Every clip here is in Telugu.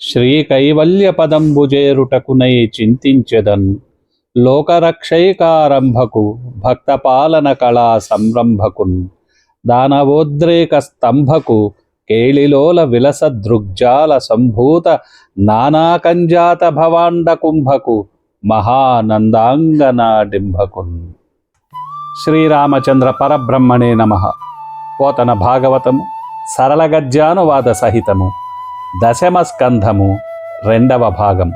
శ్రీ కైవల్య పదంబుజేరుటకునై చింతించెదన్. లోకరక్షైకారంభకు భక్తపాలన కళా సంరంభకున్ దానవోద్రేక స్తంభకు కేళిలోల విలస దృగ్జాల సంభూత నానాకంజాత భవాండ కుంభకు మహానందాంగనాడింభకున్. శ్రీరామచంద్ర పరబ్రహ్మణే నమ. పోతన భాగవతము సరళ గద్యానువాద సహితము దశమ స్కంధము రెండవ భాగం.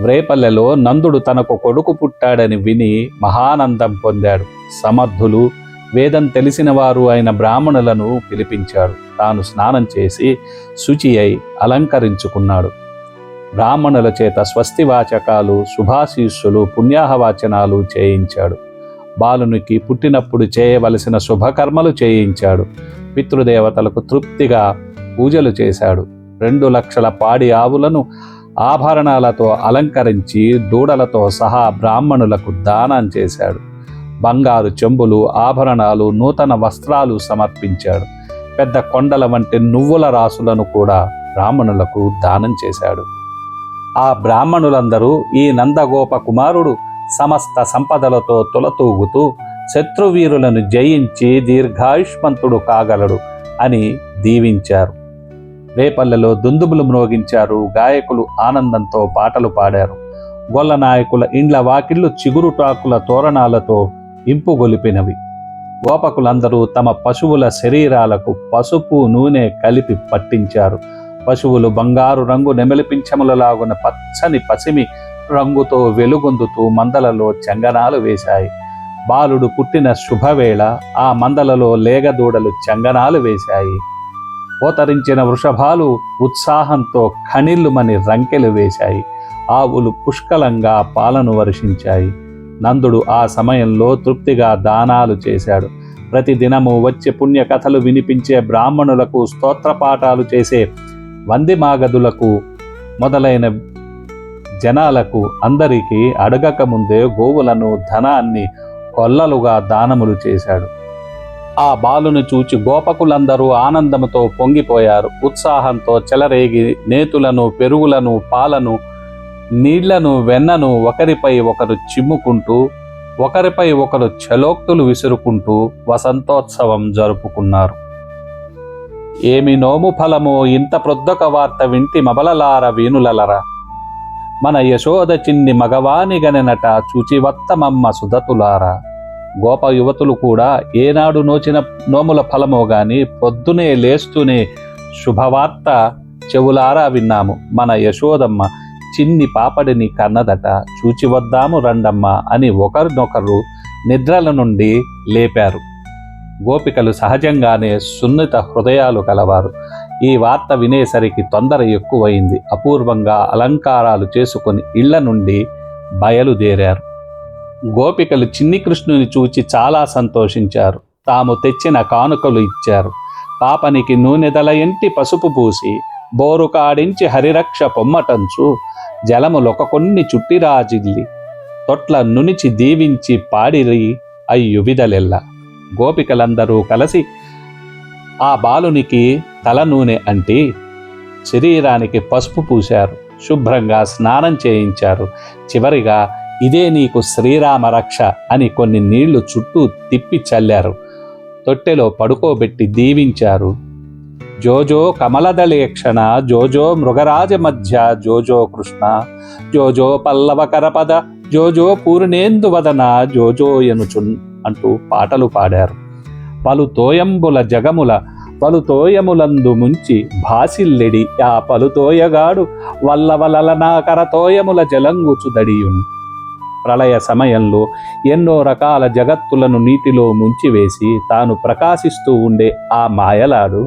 వ్రేపల్లెలో నందుడు తనకు కొడుకు పుట్టాడని విని మహానందం పొందాడు. సమర్థులు వేదం తెలిసిన వారు అయిన బ్రాహ్మణులను పిలిపించాడు. తాను స్నానం చేసి శుచి అయి అలంకరించుకున్నాడు. బ్రాహ్మణుల చేత స్వస్తివాచకాలు శుభాశీస్సులు పుణ్యాహవాచనాలు చేయించాడు. బాలునికి పుట్టినప్పుడు చేయవలసిన శుభకర్మలు చేయించాడు. పితృదేవతలకు తృప్తిగా పూజలు చేశాడు. రెండు లక్షల పాడి ఆవులను ఆభరణాలతో అలంకరించి దూడలతో సహా బ్రాహ్మణులకు దానం చేశాడు. బంగారు చెంబులు ఆభరణాలు నూతన వస్త్రాలు సమర్పించాడు. పెద్ద కొండల వంటి నువ్వుల రాసులను కూడా బ్రాహ్మణులకు దానం చేశాడు. ఆ బ్రాహ్మణులందరూ ఈ నందగోప కుమారుడు సమస్త సంపదలతో తులతూగుతూ శత్రువీరులను జయించి దీర్ఘాయుష్మంతుడు కాగలడు అని దీవించారు. రేపల్లెలో దుందుబులు మ్రోగించారు. గాయకులు ఆనందంతో పాటలు పాడారు. గొల్ల నాయకుల ఇండ్ల వాకిళ్ళు చిగురుటాకుల తోరణాలతో ఇంపుగొలిపినవి గోపకులందరూ తమ పశువుల శరీరాలకు పసుపు నూనె కలిపి పట్టించారు. పశువులు బంగారు రంగు నెమలిపించములలాగున పచ్చని పసిమి రంగుతో వెలుగొందుతూ మందలలో చంగనాలు వేశాయి. బాలుడు పుట్టిన శుభవేళ ఆ మందలలో లేగదూడలు చంగనాలు వేశాయి. పోతరించిన వృషభాలు ఉత్సాహంతో ఖనిల్లుమని రంకెలు వేశాయి. ఆవులు పుష్కలంగా పాలను వర్షించాయి. నందుడు ఆ సమయంలో తృప్తిగా దానాలు చేశాడు. ప్రతి దినము వచ్చే పుణ్యకథలు వినిపించే బ్రాహ్మణులకు స్తోత్రపాఠాలు చేసే వందిమాగదులకు మొదలైన జనాలకు అందరికీ అడగక ముందే గోవులను ధనాన్ని కొల్లలుగా దానములు చేశాడు. ఆ బాలును చూచి గోపకులందరూ ఆనందంతో పొంగిపోయారు. ఉత్సాహంతో చెలరేగి నేతులను పెరుగులను పాలను నీళ్ళను వెన్నను ఒకరిపై ఒకరు చిమ్ముకుంటూ ఒకరిపై ఒకరు చలోక్తులు విసురుకుంటూ వసంతోత్సవం జరుపుకున్నారు. ఏమి నోము ఫలమో ఇంత ప్రొద్దొక వార్త వింటి మబలలార వీనులలరా మన యశోద చిన్ని మగవానిగనెనట చూచివత్తమమ్మ సుధతులారా. గోప యువతులు కూడా ఏనాడు నోచిన నోముల ఫలమో గాని పొద్దునే లేస్తూనే శుభవార్త చెవులారా విన్నాము. మన యశోదమ్మ చిన్ని పాపడిని కన్నదట చూచి వద్దాము రండమ్మ అని ఒకరినొకరు నిద్రల నుండి లేపారు. గోపికలు సహజంగానే సున్నిత హృదయాలు కలవారు. ఈ వార్త వినేసరికి తొందర ఎక్కువైంది. అపూర్వంగా అలంకారాలు చేసుకొని ఇళ్ళ నుండి బయలుదేరారు. గోపికలు చిన్ని కృష్ణుని చూచి చాలా సంతోషించారు. తాము తెచ్చిన కానుకలు ఇచ్చారు. పాపనికి నూనెదల ఎంటి పసుపు పూసి బోరు కాడించి హరిరక్ష పొమ్మటంచు జలములొక కొన్ని చుట్టిరాజిల్లి తొట్ల నునిచి దీవించి పాడిరి అయ్యువిదలెల్ల గోపికలందరూ కలిసి ఆ బాలునికి తల నూనె అంటి శరీరానికి పసుపు పూశారు. శుభ్రంగా స్నానం చేయించారు. చివరిగా ఇదే నీకు శ్రీరామ రక్ష అని కొన్ని నీళ్ళు చుట్టూ తిప్పి చల్లారు. తొట్టెలో పడుకోబెట్టి దీవించారు. జోజో కమలదళేక్షణ జోజో మృగరాజ మధ్య జోజో కృష్ణ జోజో పల్లవ కరపద జోజో పూర్ణేందు వదన జోజో ఎనుచున్ అంటూ పాటలు పాడారు. పలు తోయంబుల జగముల పలు తోయములందు ముంచి భాసిల్లెడి ఆ పలుతోయగాడు వల్లవలలనా తోయముల జలంగుచుదడియున్. ప్రళయ సమయంలో ఎన్నో రకాల జగత్తులను నీటిలో ముంచివేసి తాను ప్రకాశిస్తూ ఉండే ఆ మాయలాడు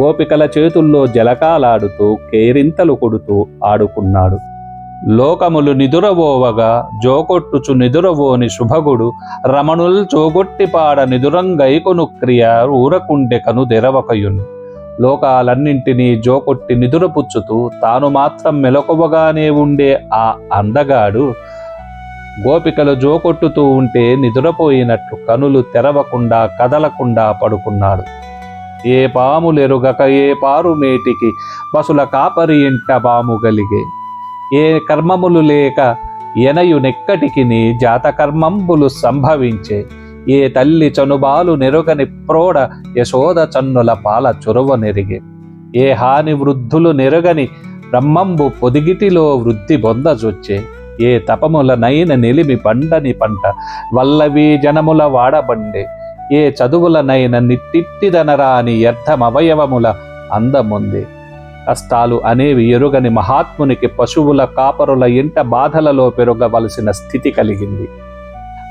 గోపికల చేతుల్లో జలకాలాడుతూ కేరింతలు కొడుతూ ఆడుకున్నాడు. లోకములు నిదురవోవగా జోకొట్టుచు నిదురవోని శుభగుడు రమణుల్ చోగొట్టిపాడ నిదురంగైకొను క్రియ ఊరకుండె కను దెరవకయున్ లోకాలన్నింటినీ జోకొట్టి నిదురపుచ్చుతూ తాను మాత్రం మెలకువగానే ఉండే ఆ అందగాడు గోపికలు జోకొట్టుతూ ఉంటే నిదురపోయినట్లు కనులు తెరవకుండా కదలకుండా పడుకున్నాడు ఏ పాములెరుగక ఏ పారు మేటికి పసుల కాపరి ఇంట పాము గలిగే. ఏ కర్మములు లేక ఎనయు నెక్కటికి జాత సంభవించే. ఏ తల్లి చనుబాలు నెరుగని ప్రోడ యశోద చన్నుల పాల చొరవ నెరిగే. ఏ హాని వృద్ధులు నెరుగని బ్రహ్మంబు పొదిగిటిలో వృద్ధి బొందజొచ్చే ఏ తపములనైన నిలిమి పండని పంట వల్లవి జనముల వాడబండే. ఏ చదువులనైన నిట్టిట్టిదనరాని వ్యర్థమవయవముల అందముంది. కష్టాలు అనేవి ఎరుగని మహాత్మునికి పశువుల కాపరుల ఇంట బాధలలో పెరగవలసిన స్థితి కలిగింది.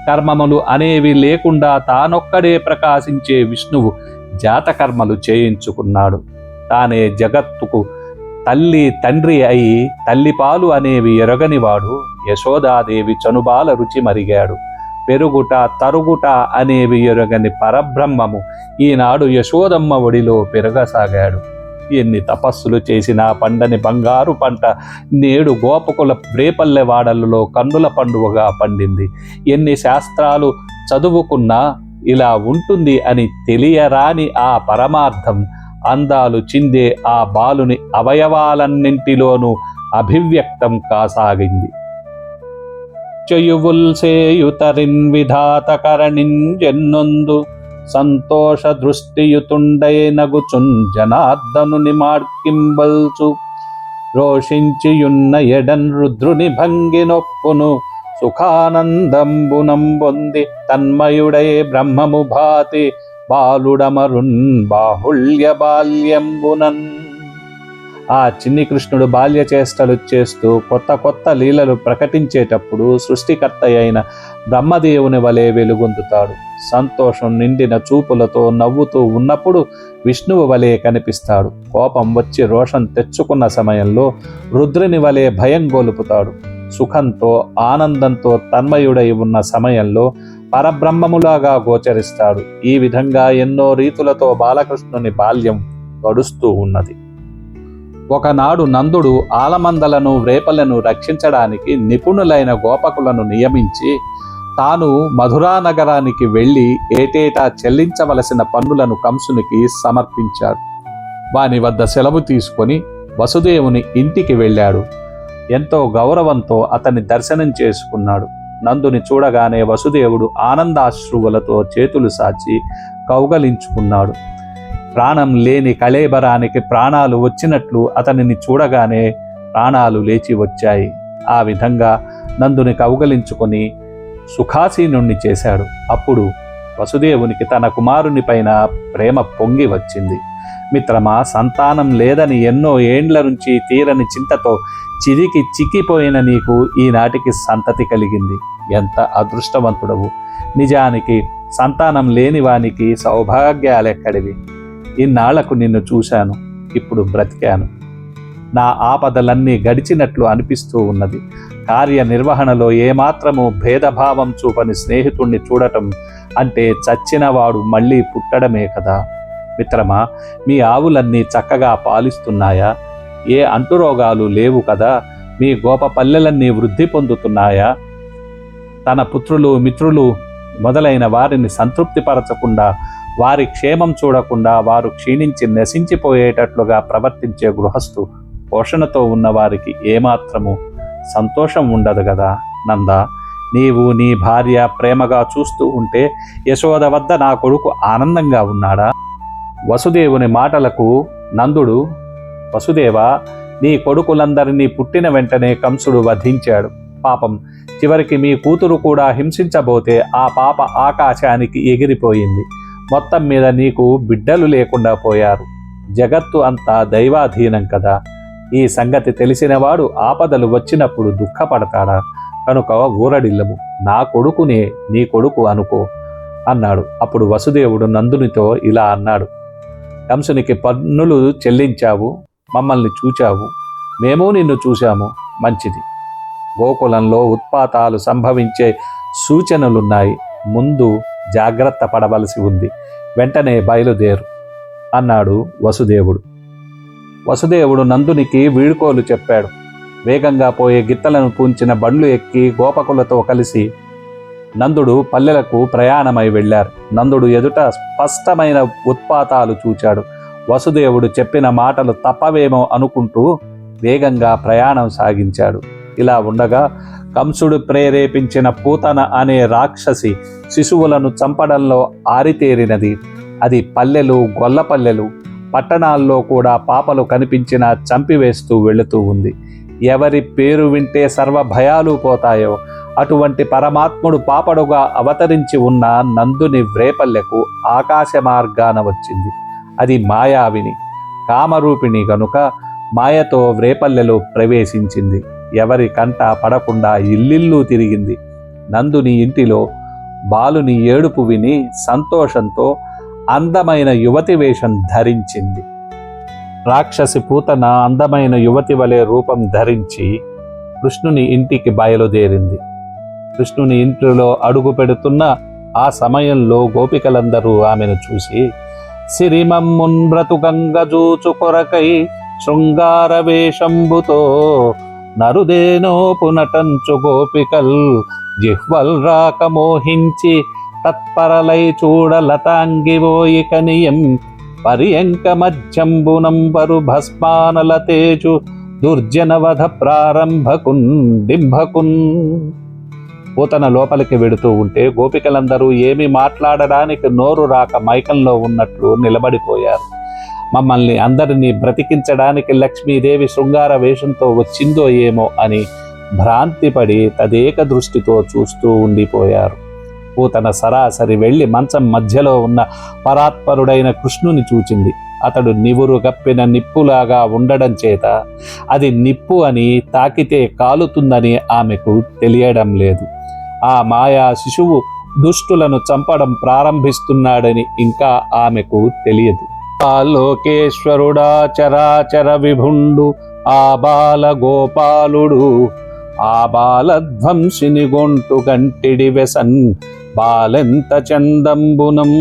కర్మములు అనేవి లేకుండా తానొక్కడే ప్రకాశించే విష్ణువు జాతకర్మలు చేయించుకున్నాడు. తానే జగత్తుకు తల్లి తండ్రి అయి తల్లిపాలు అనేవి ఎరగనివాడు. యశోదాదేవి చనుబాల రుచి మరిగాడు. పెరుగుట తరుగుట అనేవి ఎరగని పరబ్రహ్మము ఈనాడు యశోదమ్మ ఒడిలో పెరగసాగాడు. ఎన్ని తపస్సులు చేసినా పండని బంగారు పంట నేడు గోపకుల రేపల్లె వాడలలో కన్నుల పండువగా పండింది. ఎన్ని శాస్త్రాలు చదువుకున్నా ఇలా ఉంటుంది అని తెలియరాని ఆ పరమార్థం అందాలు చిందే ఆ బాలుని అవయవాలన్నింటిలోనూ అభివ్యక్తం కాసాగింది. చెయువుల్సేయుతరిన్ విధాతకరణిన్ జన్నొందు సంతోష దృష్టియుతుండై నగుచున్ జనార్దనుని మార్కింబల్చు రోషించియున్న ఎడన్ రుద్రుని భంగి నొప్పును సుఖానందంబునం పొంది తన్మయుడై బ్రహ్మము భాతి బాలుడమరున్ బాహుళ్య బాల్యంబునన్ ఆ చిన్ని కృష్ణుడు బాల్య చేష్టలు చేస్తూ కొత్త కొత్త లీలలు ప్రకటించేటప్పుడు సృష్టికర్త అయిన బ్రహ్మదేవుని వలె వెలుగొందుతాడు. సంతోషం నిండిన చూపులతో నవ్వుతూ ఉన్నప్పుడు విష్ణువు వలె కనిపిస్తాడు. కోపం వచ్చి రోషం తెచ్చుకున్న సమయంలో రుద్రుని వలె భయం గొలుపుతాడు. సుఖంతో ఆనందంతో తన్మయుడై ఉన్న సమయంలో పరబ్రహ్మములాగా గోచరిస్తాడు. ఈ విధంగా ఎన్నో రీతులతో బాలకృష్ణుని బాల్యం గడుస్తూ ఉన్నది. ఒకనాడు నందుడు ఆలమందలను వ్రేపలను రక్షించడానికి నిపుణులైన గోపకులను నియమించి తాను మధురా నగరానికి వెళ్ళి ఏటేటా చెల్లించవలసిన పన్నులను కంసునికి సమర్పించాడు. వాని వద్ద సెలవు తీసుకొని వసుదేవుని ఇంటికి వెళ్ళాడు. ఎంతో గౌరవంతో అతన్ని దర్శనం చేసుకున్నాడు. నందుని చూడగానే వసుదేవుడు ఆనందాశ్రువులతో చేతులు సాచి కౌగలించుకున్నాడు. ప్రాణం లేని కళేబరానికి ప్రాణాలు వచ్చినట్లు అతనిని చూడగానే ప్రాణాలు లేచి వచ్చాయి. ఆ విధంగా నందుని కౌగలించుకొని సుఖాసీనుణ్ణి చేశాడు. అప్పుడు వసుదేవునికి తన కుమారుని పైన ప్రేమ పొంగి వచ్చింది. మిత్రమా సంతానం లేదని ఎన్నో ఏండ్ల నుంచి తీరని చింతతో చిరికి చిక్కిపోయిన నీకు ఈనాటికి సంతతి కలిగింది. ఎంత అదృష్టవంతుడవు. నిజానికి సంతానం లేనివానికి సౌభాగ్యాలెక్కడివి? ఇన్నాళ్ళకు నిన్ను చూశాను ఇప్పుడు బ్రతికాను. నా ఆపదలన్నీ గడిచినట్లు అనిపిస్తూ ఉన్నది. కార్యనిర్వహణలో ఏమాత్రము భేదభావం చూపని స్నేహితుణ్ణి చూడటం అంటే చచ్చినవాడు మళ్ళీ పుట్టడమే కదా. మిత్రమా మీ ఆవులన్నీ చక్కగా పాలిస్తున్నాయా? ఏ అంటురోగాలు లేవు కదా? మీ గోప పల్లెలన్నీ వృద్ధి పొందుతున్నాయా? తన పుత్రులు మిత్రులు మొదలైన వారిని సంతృప్తిపరచకుండా వారి క్షేమం చూడకుండా వారు క్షీణించి నశించిపోయేటట్లుగా ప్రవర్తించే గృహస్థు పోషణతో ఉన్నవారికి ఏమాత్రము సంతోషం ఉండదు కదా నంద నీవు నీ భార్య ప్రేమగా చూస్తూ ఉంటే యశోద వద్ద నా కొడుకు ఆనందంగా ఉన్నాడా? వసుదేవుని మాటలకు నందుడు వసుదేవ నీ కొడుకులందరినీ పుట్టిన వెంటనే కంసుడు వధించాడు. పాపం చివరికి మీ కూతురు కూడా హింసించబోతే ఆ పాప ఆకాశానికి ఎగిరిపోయింది. మొత్తం మీద నీకు బిడ్డలు లేకుండా పోయారు. జగత్తు అంతా దైవాధీనం కదా. ఈ సంగతి తెలిసినవాడు ఆపదలు వచ్చినప్పుడు దుఃఖపడతాడా? కనుక ఊరడిల్లము. నా కొడుకునే నీ కొడుకు అనుకో అన్నాడు. అప్పుడు వసుదేవుడు నందునితో ఇలా అన్నాడు. కంసునికి పన్నులు చెల్లించావు మమ్మల్ని చూచావు. మేము నిన్ను చూశాము. మంచిది. గోకులంలో ఉత్పాతాలు సంభవించే సూచనలున్నాయి. ముందు జాగ్రత్త పడవలసి ఉంది. వెంటనే బయలుదేరు అన్నాడు వసుదేవుడు. వసుదేవుడు నందునికి వీడుకోలు చెప్పాడు. వేగంగా పోయే గిత్తలను పూంచిన బండ్లు ఎక్కి గోపకులతో కలిసి నందుడు పల్లెలకు ప్రయాణమై వెళ్ళారు. నందుడు ఎదుట స్పష్టమైన ఉత్పాతాలు చూచాడు. వసుదేవుడు చెప్పిన మాటలు తప్పవేమో అనుకుంటూ వేగంగా ప్రయాణం సాగించాడు. ఇలా ఉండగా కంసుడు ప్రేరేపించిన పూతన అనే రాక్షసి శిశువులను చంపడంలో ఆరితేరినది. అది పల్లెలు గొల్లపల్లెలు పట్టణాల్లో కూడా పాపలు కనిపించినా చంపివేస్తూ వెళుతూ ఉంది. ఎవరి పేరు వింటే సర్వ భయాలు పోతాయో అటువంటి పరమాత్ముడు పాపడుగా అవతరించి ఉన్న నందుని వ్రేపల్లెకు ఆకాశ మార్గాన వచ్చింది. అది మాయావిని కామరూపిణి గనుక మాయతో వ్రేపల్లెలో ప్రవేశించింది. ఎవరి కంట పడకుండా ఇల్లిల్లు తిరిగింది. నందుని ఇంటిలో బాలుని ఏడుపు విని సంతోషంతో అందమైన యువతి వేషం ధరించింది. రాక్షసి పూతన అందమైన యువతి వలె రూపం ధరించి కృష్ణుని ఇంటికి బయలుదేరింది. కృష్ణుని ఇంటిలో అడుగు పెడుతున్న ఆ సమయంలో గోపికలందరూ ఆమెను చూసి సిరిమమ్మున్ బ్రతుకంగ జూచు కొరకై శృంగార వేషంబుతో నరుదేనో పునటంచు గోపికల్ జిహ్వల్ రాక మోహించి తత్పరలై చూడలతాంగివోయికనియం పర్యంక మధ్యంబునంబరు భస్మానల తేజు దుర్జనవధ ప్రారంభకున్ డింభకున్. పూతన లోపలికి వెడుతూ ఉంటే గోపికలందరూ ఏమి మాట్లాడడానికి నోరు రాక మైకంలో ఉన్నట్లు నిలబడిపోయారు. మమ్మల్ని అందరినీ బ్రతికించడానికి లక్ష్మీదేవి శృంగార వేషంతో వచ్చిందో ఏమో అని భ్రాంతిపడి తదేక దృష్టితో చూస్తూ ఉండిపోయారు. పూతన సరాసరి వెళ్ళి మంచం మధ్యలో ఉన్న పరాత్పరుడైన కృష్ణుని చూచింది. అతడు నివురు గప్పిన నిప్పులాగా ఉండడం చేత అది నిప్పు అని తాకితే కాలుతుందని ఆమెకు తెలియడం లేదు. ఆ మాయా శిశువు దుష్టులను చంపడం ప్రారంభిస్తున్నాడని ఇంకా ఆమెకు తెలియదు. ఆ లోకేశ్వరుడా చరాచర విభుండు ఆ బాల గోపాలుడు. ఆ బాలధ్వంసిని గొంటు గంటిడి వెసన్ బాలెంత చందంబునం.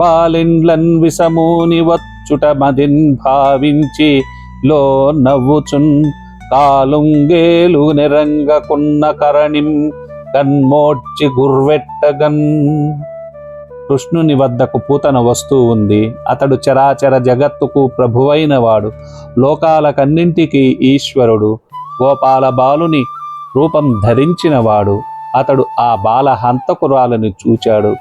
బాలిండ్లన్ విసమూని వచ్చుట మదిన్ భావించి లో నవ్వుచున్ కాలుంగేలు నిరంగకున్న కరణిం కన్మోడ్చి గుర్వెట్టగన్. కృష్ణుని వద్దకు పూతన వస్తూ ఉంది. అతడు చరాచర జగత్తుకు ప్రభువైన వాడు లోకాలకన్నింటికీ ఈశ్వరుడు. గోపాల బాలుని రూపం ధరించినవాడు. అతడు ఆ బాల హంతకురాలను చూచాడు.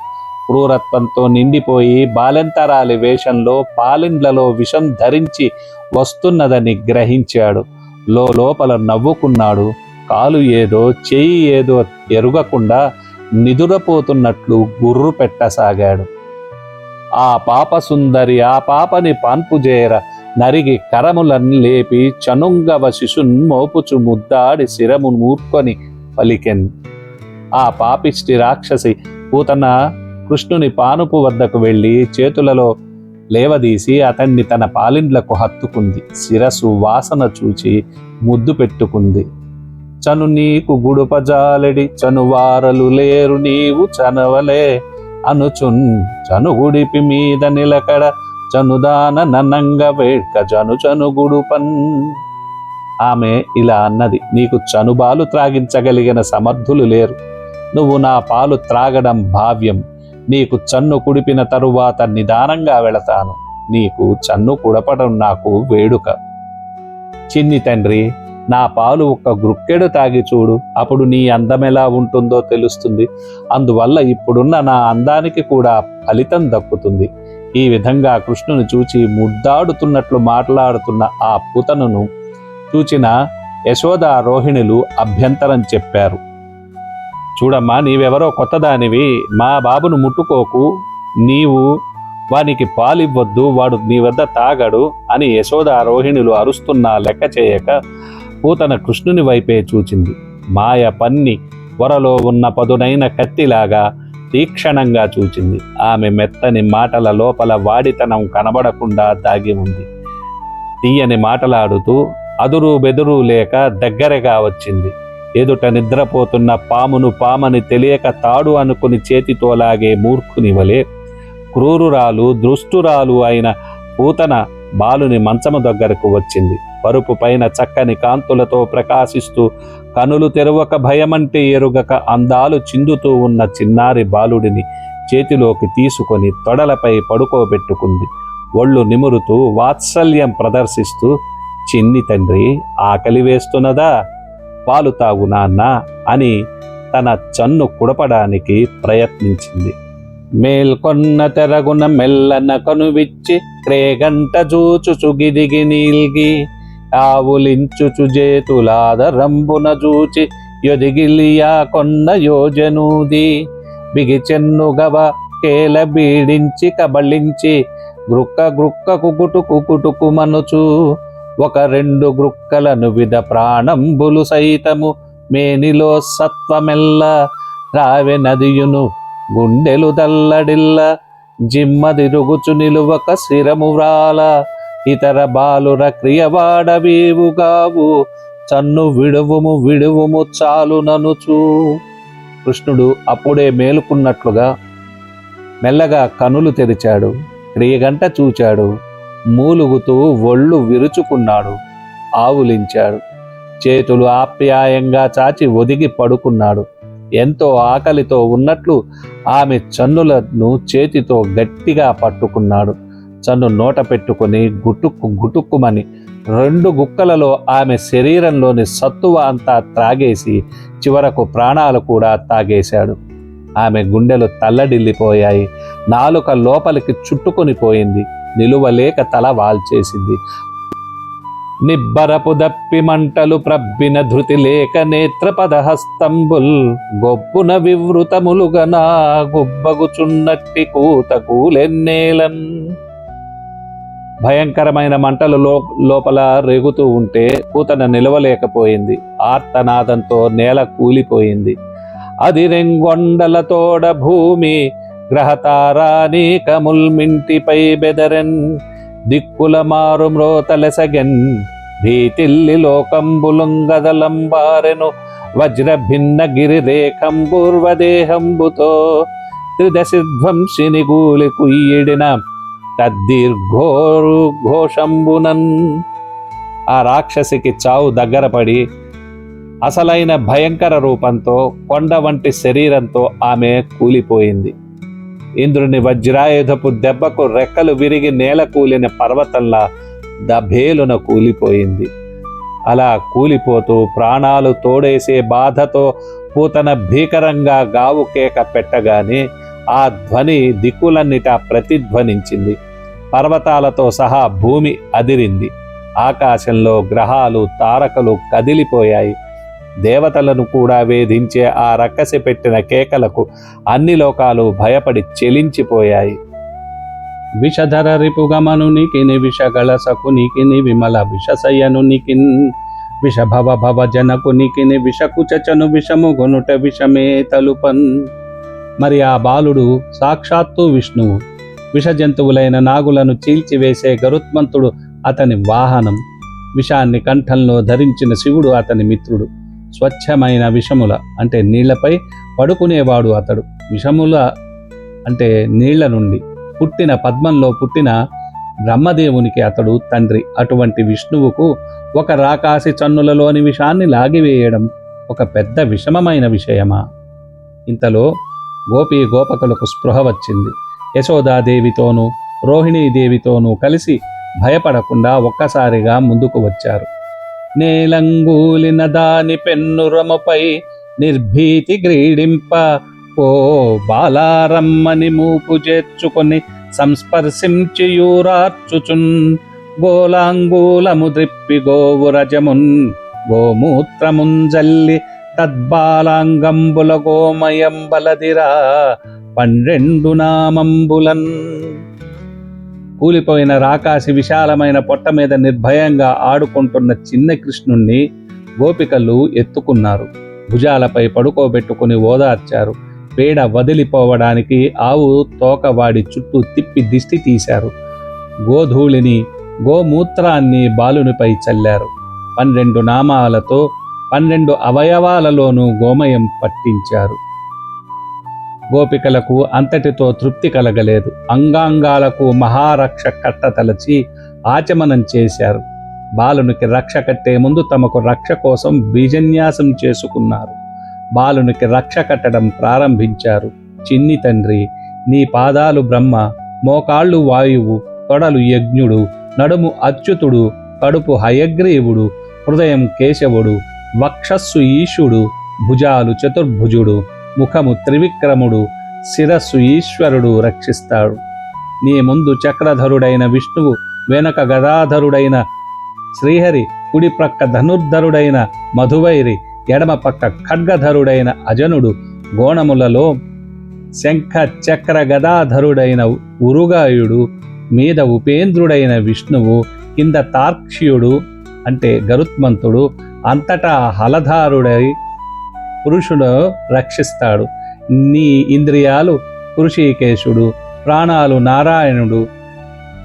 క్రూరత్వంతో నిండిపోయి బాలెంతరాలి వేషంలో పాలిండ్లలో విషం ధరించి వస్తున్నదని గ్రహించాడు. లో లోపల నవ్వుకున్నాడు. కాలు ఏదో చెయ్యి ఏదో ఎరుగకుండా నిదురపోతున్నట్లు గుర్రు పెట్టసాగాడు. ఆ పాప సుందరి ఆ పాపని పాన్పుజేర నరిగి కరములన్ లేపి చనుంగవ శిశున్ మోపుచు ముద్దాడి శిరము మూర్కొని పలికెన్. ఆ పాపిష్టి రాక్షసి పూతన కృష్ణుని పానుపు వద్దకు వెళ్ళి చేతులలో లేవదీసి అతన్ని తన పాలిండ్లకు హత్తుకుంది. శిరసు వాసన చూచి ముద్దు పెట్టుకుంది. చను నీకు గుడుపజాలెడి చనువారలు లేరు నీవు చనవలే. అనుచున్ చను గుడిపి మీద నిలకడ చనుదాన నన్నంగ వేడ్క జను చను గుడుపన్. ఆమె ఇలా అన్నది నీకు చనుబాలు త్రాగించగలిగిన సమర్థులు లేరు. నువ్వు నా పాలు త్రాగడం భావ్యం. నీకు చన్ను కుడిపిన తరువాత నిదానంగా వెళతాను. నీకు చన్ను కుడపడం నాకు వేడుక. చిన్ని తండ్రి నా పాలు ఒక్క గ్రుక్కెడు తాగి చూడు అప్పుడు నీ అందం ఎలా ఉంటుందో తెలుస్తుంది. అందువల్ల ఇప్పుడున్న నా అందానికి కూడా ఫలితం దక్కుతుంది. ఈ విధంగా కృష్ణుని చూచి ముద్దాడుతున్నట్లు మాట్లాడుతున్న ఆ పుతనును చూచిన యశోద రోహిణులు అభ్యంతరం చెప్పారు. చూడమ్మా నీవెవరో కొత్తదానివి. మా బాబును ముట్టుకోకు. నీవు వానికి పాలివ్వద్దు. వాడు నీ వద్ద తాగడు అని యశోద రోహిణులు అరుస్తున్నా లెక్క చేయక పూతన కృష్ణుని వైపే చూచింది. మాయ పన్ని వరలో ఉన్న పదునైన కత్తిలాగా తీక్షణంగా చూచింది. ఆమె మెత్తని మాటల లోపల వాడితనం కనబడకుండా దాగి ఉంది. తీయని మాటలాడుతూ అదురు బెదురు లేక దగ్గరగా వచ్చింది. ఎదుట నిద్రపోతున్న పామును పామని తెలియక తాడు అనుకుని చేతితో లాగే మూర్ఖుని క్రూరురాలు దృష్టురాలు అయిన పూతన బాలుని మంచము దగ్గరకు వచ్చింది. పరుపు పైన చక్కని కాంతులతో ప్రకాశిస్తూ కనులు తెరవక భయమంటే ఎరుగక అందాలు చిందుతూ ఉన్న చిన్నారి బాలుడిని చేతిలోకి తీసుకొని తొడలపై పడుకోబెట్టుకుంది. ఒళ్ళు నిమురుతూ వాత్సల్యం ప్రదర్శిస్తూ చిన్ని తండ్రి ఆకలి వేస్తున్నదా? పాలు తాగు నాన్న అని తన చన్ను కుడపడానికి ప్రయత్నించింది. మేల్కొన్న తెరగున మెల్లన కనువిచ్చి క్రేగంట జూచుచు గిదిగి నీల్గి ఆవులించుచు జేతులాదరంబున జూచి యొదిగిలియా కొన్న యోజనూది. బిగిచెన్నుగవ కేల బీడించి కబళించి గ్రుక్క గ్రుక్క కుకుటు కుకుటుకు మనుచు. ఒక రెండు గ్రుక్కలను విధ ప్రాణంబులు సైతము మేనిలో సత్వమెల్ల. రావె నదియును గుండెలు దల్లడిల్ల. జిమ్మదిరుగుచు నిలువక శిరము వ్రాల. ఇతర బాలుర క్రియవాడవీవుగావు చన్ను విడువుము విడువుము చాలు ననుచు. కృష్ణుడు అప్పుడే మేలుకున్నట్లుగా మెల్లగా కనులు తెరిచాడు. క్రియగంట చూచాడు. మూలుగుతూ ఒళ్ళు విరుచుకున్నాడు. ఆవులించాడు. చేతులు ఆప్యాయంగా చాచి ఒదిగి పడుకున్నాడు. ఎంతో ఆకలితో ఉన్నట్లు ఆమె చన్నులను చేతితో గట్టిగా పట్టుకున్నాడు. చన్ను నోట పెట్టుకుని గుటుక్కు గుటుక్కుమని రెండు గుక్కలలో ఆమె శరీరంలోని సత్తువ అంతా త్రాగేసి చివరకు ప్రాణాలు కూడా తాగేశాడు. ఆమె గుండెలు తల్లడిల్లిపోయాయి. నాలుక లోపలికి చుట్టుకొని పోయింది. నిలువలేక తల వాల్చేసింది. నిబ్బరపు దప్పి మంటలు ప్రబ్బిన ధృతి లేక నేత్రపద హస్తంబుల్ గొప్పున వివృతములుగనా గుబ్బగుచున్నట్టి కూత కూలెన్నేలన్ భయంకరమైన మంటలు లో లోపల రేగుతూ ఉంటే కూతన నిలవలేకపోయింది. ఆర్తనాదంతో నేల కూలిపోయింది. అది రెంగొండల తోడ భూమి గ్రహతారానీకముల్మింటిపై బెదరెన్ దిక్కుల మారు మ్రోతలెసగెన్ భీతిల్లి లోకంబులుంగదలంబారెను వజ్ర భిన్న గిరి రేఖంబూర్వదేహంబుతో త్రిదశిధ్వంసిని గూలి కుయ్యిడిన తద్దీర్ఘోరు ఘోషంబునన్. ఆ రాక్షసికి చావు దగ్గర పడి అసలైన భయంకర రూపంతో కొండ వంటి శరీరంతో ఆమె కూలిపోయింది. ఇంద్రుని వజ్రాయుధపు దెబ్బకు రెక్కలు విరిగి నేల కూలిన పర్వతంలా దభేలున కూలిపోయింది. అలా కూలిపోతూ ప్రాణాలు తోడేసే బాధతో పూతన భీకరంగా గావు కేక పెట్టగానే ఆ ధ్వని దిక్కులన్నిటా ప్రతిధ్వనించింది. పర్వతాలతో సహా భూమి అదిరింది. ఆకాశంలో గ్రహాలు తారకలు కదిలిపోయాయి. దేవతలను కూడా వేధించే ఆ రక్కసి పెట్టిన కేకలకు అన్ని లోకాలు భయపడి చెలించిపోయాయి. విషధర రిపుగమనునికిని విషగళ సకునికిని విమల విషసయ్యనునికిన్ విషభవ భవ జనకునికిని విషకుచను విషము గొనుట విషమే తలుపన్. మరి ఆ బాలుడు సాక్షాత్తు విష్ణువు. విష జంతువులైన నాగులను చీల్చివేసే గరుత్మంతుడు అతని వాహనం. విషాన్ని కంఠంలో ధరించిన శివుడు అతని మిత్రుడు. స్వచ్ఛమైన విషముల అంటే నీళ్ళపై పడుకునేవాడు అతడు. విషముల అంటే నీళ్ళ నుండి పుట్టిన పద్మంలో పుట్టిన బ్రహ్మదేవునికి అతడు తండ్రి. అటువంటి విష్ణువుకు ఒక రాకాసి చన్నులలోని విషాన్ని లాగివేయడం ఒక పెద్ద విషమమైన విషయమా? ఇంతలో గోపి గోపకులకు స్పృహ వచ్చింది. యశోదాదేవితోనూ రోహిణీదేవితోనూ కలిసి భయపడకుండా ఒక్కసారిగా ముందుకు వచ్చారు. నేలంగూలిన దాని పెన్నురముపై నిర్భీతి గ్రీడింప ఓ బాలారమ్మని మూపు చేర్చుకొని సంస్పర్శించియూరార్చుచున్ గోలాంగూలము ద్రిప్పి గోవురజమున్ గోమూత్రముంజల్లి తద్బాలాంగంబుల గోమయం బలదిరా పన్నెండు నామంబులన్. కూలిపోయిన రాకాసి విశాలమైన పొట్ట మీద నిర్భయంగా ఆడుకుంటున్న చిన్న కృష్ణుణ్ణి గోపికలు ఎత్తుకున్నారు. భుజాలపై పడుకోబెట్టుకుని ఓదార్చారు. పేడ వదిలిపోవడానికి ఆవు తోక వాడి చుట్టూ తిప్పి దిష్టి తీశారు. గోధూళిని గోమూత్రాన్ని బాలునిపై చల్లారు. పన్నెండు నామాలతో పన్నెండు అవయవాలలోనూ గోమయం పట్టించారు. గోపికలకు అంతటితో తృప్తి కలగలేదు. అంగాంగాలకు మహారక్ష కట్టతలచి ఆచమనం చేశారు. బాలునికి రక్ష కట్టే ముందు తమకు రక్ష కోసం బీజన్యాసం చేసుకున్నారు. బాలునికి రక్ష కట్టడం ప్రారంభించారు. చిన్ని తండ్రి నీ పాదాలు బ్రహ్మ మోకాళ్ళు వాయువు తొడలు యజ్ఞుడు నడుము అచ్యుతుడు కడుపు హయగ్రీవుడు హృదయం కేశవుడు వక్షస్సు ఈశుడు భుజాలు చతుర్భుజుడు ముఖము త్రివిక్రముడు శిరస్సు ఈశ్వరుడు రక్షిస్తాడు. నీ ముందు చక్రధరుడైన విష్ణువు వెనక గదాధరుడైన శ్రీహరి కుడి ప్రక్క ధనుర్ధరుడైన మధువైరి ఎడమ పక్క ఖడ్గధరుడైన అజనుడు గోణములలో శంఖ చక్ర గదాధరుడైన ఉరుగాయుడు మీద ఉపేంద్రుడైన విష్ణువు కింద తార్క్ష్యుడు అంటే గరుత్మంతుడు అంతటా హలధారుడై పురుషుడు రక్షిస్తాడు. నీ ఇంద్రియాలు పురుషీకేశుడు ప్రాణాలు నారాయణుడు.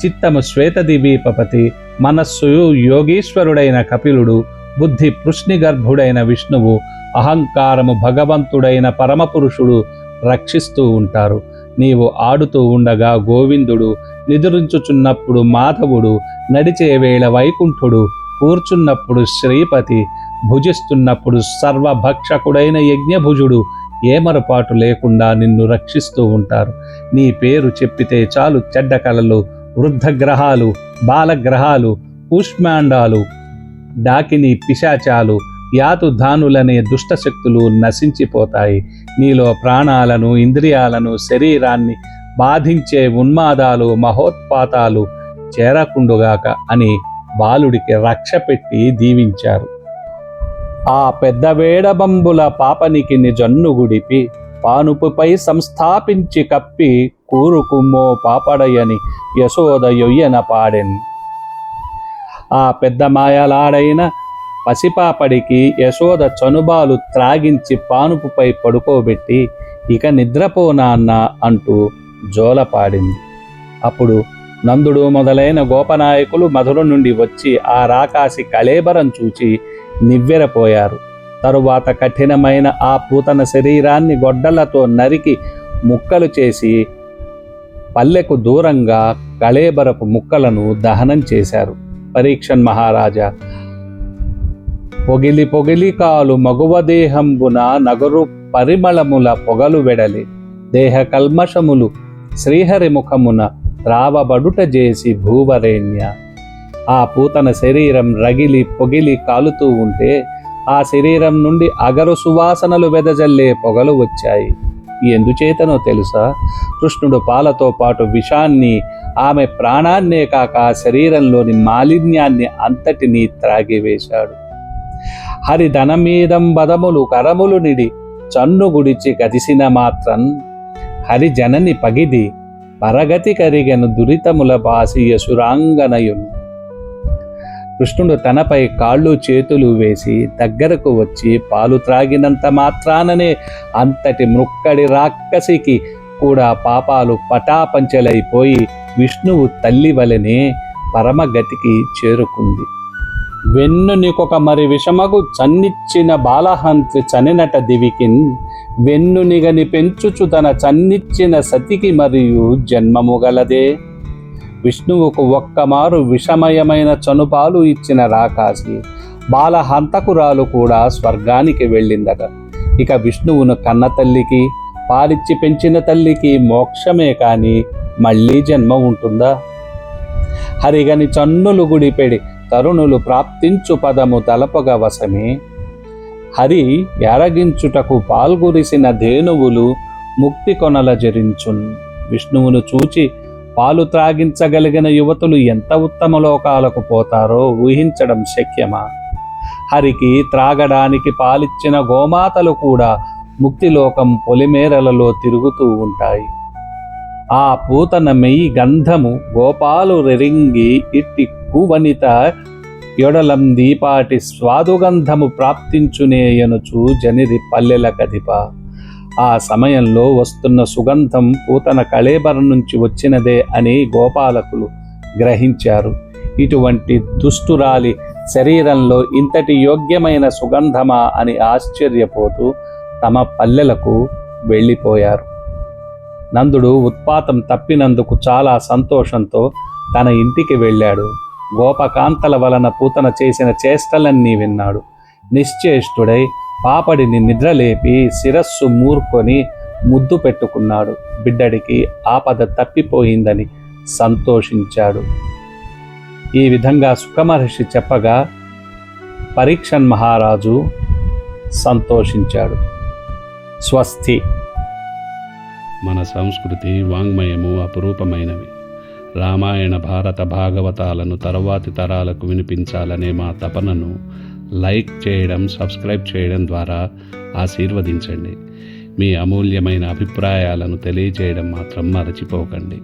చిత్తము శ్వేతదివీపపతి మనస్సు యోగీశ్వరుడైన కపిలుడు బుద్ధి పృష్ణిగర్భుడైన విష్ణువు అహంకారము భగవంతుడైన పరమపురుషుడు రక్షిస్తూ ఉంటారు. నీవు ఆడుతూ ఉండగా గోవిందుడు నిదురించుచున్నప్పుడు మాధవుడు నడిచే వేళ వైకుంఠుడు కూర్చున్నప్పుడు శ్రీపతి భుజిస్తున్నప్పుడు సర్వభక్షకుడైన యజ్ఞభుజుడు ఏమరపాటు లేకుండా నిన్ను రక్షిస్తూ ఉంటారు. నీ పేరు చెప్పితే చాలు చెడ్డ కళలు వృద్ధ గ్రహాలు బాలగ్రహాలు కూష్మాండాలు డాకిని పిశాచాలు యాతుధానులనే దుష్టశక్తులు నశించిపోతాయి. నీలో ప్రాణాలను ఇంద్రియాలను శరీరాన్ని బాధించే ఉన్మాదాలు మహోత్పాతాలు చేరకుండుగాక అని బాలుడికి రక్ష పెట్టి దీవించారు. ఆ పెద్ద వేడబంబుల పాపనికి నిజన్ను గుడిపి పానుపుపై సంస్థాపించి కప్పి కూరుకుమ్మో పాపడయని యశోద యొయ్యన పాడెన్ ఆ పెద్ద మాయలాడైన పసిపాపడికి యశోద చనుబాలు త్రాగించి పానుపుపై పడుకోబెట్టి ఇక నిద్రపో నాన్న అంటూ జోలపాడింది అప్పుడు నందుడు మొదలైన గోపనాయకులు మధుర నుండి వచ్చి ఆ రాకాసి కళేబరం చూచి నివ్వెరపోయారు. తరువాత కఠినమైన ఆ పూతన శరీరాన్ని గొడ్డలతో నరికి ముక్కలు చేసి పల్లెకు దూరంగా కళేబరపు ముక్కలను దహనం చేశారు. పరీక్షన్ మహారాజా పొగిలి పొగిలి కాలు మగువదేహంబున నగరు పరిమళముల పొగలు వెడలి. దేహ కల్మషములు శ్రీహరి ముఖమున రావబడుట చేసి భూవరేణ్య. ఆ పూతన శరీరం రగిలి పొగిలి కాలుతూ ఉంటే ఆ శరీరం నుండి అగరు సువాసనలు వెదజల్లే పొగలు వచ్చాయి. ఎందుచేతనో తెలుసా? కృష్ణుడు పాలతో పాటు విషాన్ని ఆమె ప్రాణాన్నే కాక శరీరంలోని మాలిన్యాన్ని అంతటినీ త్రాగివేశాడు. హరి ధనమీదం బదములు కరములు నిడి చన్ను గుడిచి గదిసిన మాత్రం హరి జనని పగిది పరగతి కరిగను దురితముల బాసి యసురాంగనయున్ కృష్ణుడు తనపై కాళ్ళు చేతులు వేసి దగ్గరకు వచ్చి పాలు త్రాగినంత మాత్రాననే అంతటి మృక్కడి రాక్కసికి కూడా పాపాలు పటాపంచలైపోయి విష్ణువు తల్లి వలనే పరమగతికి చేరుకుంది. వెన్ను నీకొక మరి విషమగు చన్నిచ్చిన బాలహంత్రి చనినట దివికిన్ వెన్ను నిగని పెంచుచు తన చన్నిచ్చిన సతికి మరియు జన్మము గలదే. విష్ణువుకు ఒక్కమారు విషమయమైన చనుపాలు ఇచ్చిన రాకాసి బాలహంతకురాలు కూడా స్వర్గానికి వెళ్ళిందట. ఇక విష్ణువును కన్న తల్లికి పాలిచ్చి పెంచిన తల్లికి మోక్షమే కాని మళ్ళీ జన్మ ఉంటుందా? హరిగని చన్నులు గుడిపెడి తరుణులు ప్రాప్తించు పదము తలపగ వశమే. హరి ఎరగించుటకు పాల్గురిసిన ధేనువులు ముక్తి కొనల జరించున్. విష్ణువును చూచి పాలు త్రాగించగలిగిన యువతులు ఎంత ఉత్తమ లోకాలకు పోతారో ఊహించడం శక్యమా? హరికి త్రాగడానికి పాలిచ్చిన గోమాతలు కూడా ముక్తిలోకం పొలిమేరలలో తిరుగుతూ ఉంటాయి. ఆ పూతన మెయ్యి గంధము గోపాలు రెరింగి ఇట్టి కువనిత యొడలం దీపాటి స్వాదుగంధము ప్రాప్తించునేయనుచు జనిది పల్లెల కదిప ఆ సమయంలో వస్తున్న సుగంధం పూతన కళేబరం నుంచి వచ్చినదే అని గోపాలకులు గ్రహించారు. ఇటువంటి దుష్టురాలి శరీరంలో ఇంతటి యోగ్యమైన సుగంధమా అని ఆశ్చర్యపోతూ తమ పల్లెలకు వెళ్ళిపోయారు. నందుడు ఉత్పాతం తప్పినందుకు చాలా సంతోషంతో తన ఇంటికి వెళ్ళాడు. గోపకాంతల వలన పూతన చేసిన చేష్టలన్నీ విన్నాడు. నిశ్చేష్టుడై పాపడిని నిద్రలేపి శిరస్సు మూర్కొని ముద్దు పెట్టుకున్నాడు. బిడ్డడికి ఆపద తప్పిపోయిందని సంతోషించాడు. ఈ విధంగా సుఖమహర్షి చెప్పగా పరీక్షన్ మహారాజు సంతోషించాడు. స్వస్తి. మన సంస్కృతి వాంగ్మయము అపురూపమైనవి. రామాయణ భారత భాగవతాలను తరువాతి తరాలకు వినిపించాలనే మా తపనను లైక్ చేయడం సబ్స్క్రైబ్ చేయడం ద్వారా ఆశీర్వదించండి. మీ అమూల్యమైన అభిప్రాయాలను తెలియజేయడం మాత్రం మరచిపోకండి.